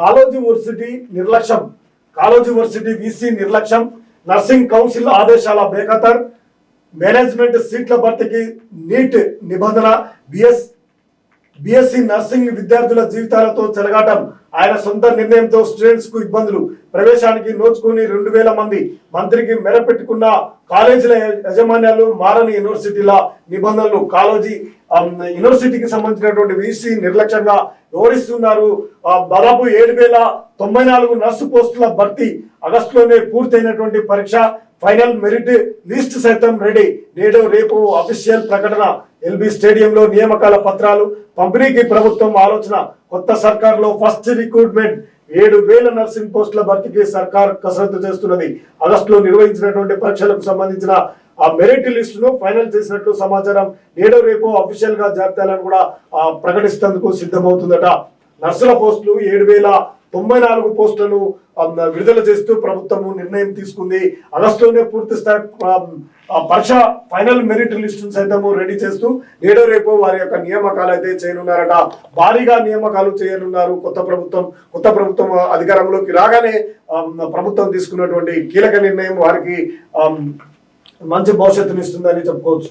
Kaloji varsity నిర్లక్ష్యం. Kaloji varsity VC నిర్లక్ష్యం. Nursing council ఆదేశాల బేఖతర్. మేనేజ్మెంట్ సీట్ల భర్తీకి నీట్ నిబంధన. బిఎస్ బీఎస్సీ నర్సింగ్ విద్యార్థుల జీవితాలతో చెలగాటం. ఆయన సొంత నిర్ణయంతో స్టూడెంట్స్కు ఇబ్బందులు. ప్రవేశానికి నోచుకుని రెండు వేల మంది మంత్రికి మెరపెట్టుకున్న కాలేజీల యజమాన్యాలు మారని యూనివర్సిటీల నిబంధనలు. కాలేజీ యూనివర్సిటీకి సంబంధించినటువంటి వీసీ నిర్లక్ష్యంగా వివరిస్తున్నారు దాదాపు ఏడు వేల తొంభై నాలుగు నర్సు పోస్టుల భర్తీ ఆగస్టులోనే పూర్తయినటువంటి పరీక్ష. ఫైనల్ మెరిట్ లిస్ట్ సైతం రెడీ. నేడు రేపు అఫీషియల్ ప్రకటన. ఎల్బీ స్టేడియంలో నియామకాల పత్రాలు పంపిణీకి ప్రభుత్వం ఆలోచన కొత్త సర్కార్లో ఫస్ట్ రిక్రూట్మెంట్ ఏడు వేల నర్సింగ్ పోస్టుల భర్తీకి సర్కార్ కసరత్తు చేస్తున్నది. ఆగస్టులో నిర్వహించినటువంటి పరీక్షలకు సంబంధించిన ఆ మెరిట్ లిస్టును ఫైనల్ చేసినట్లు సమాచారం నేడు రేపు అఫీషియల్గా జాబితాలను కూడా ప్రకటిస్తేందుకు సిద్ధమవుతుందట. నర్సుల పోస్టులు ఏడు వేల తొంభై నాలుగు పోస్టులను విడుదల చేస్తూ ప్రభుత్వము నిర్ణయం తీసుకుంది. ఆగస్టులోనే పూర్తి స్థాయి పరీక్ష ఫైనల్ మెరిట్ లిస్ట్ సైతము రెడీ చేస్తూ నేడో రేపు వారి యొక్క నియామకాలు అయితే చేయనున్నారట. భారీగా నియామకాలు చేయనున్నారు కొత్త ప్రభుత్వం. కొత్త ప్రభుత్వం అధికారంలోకి రాగానే ప్రభుత్వం తీసుకున్నటువంటి కీలక నిర్ణయం వారికి మంచి భవిష్యత్తునిస్తుందని చెప్పుకోవచ్చు.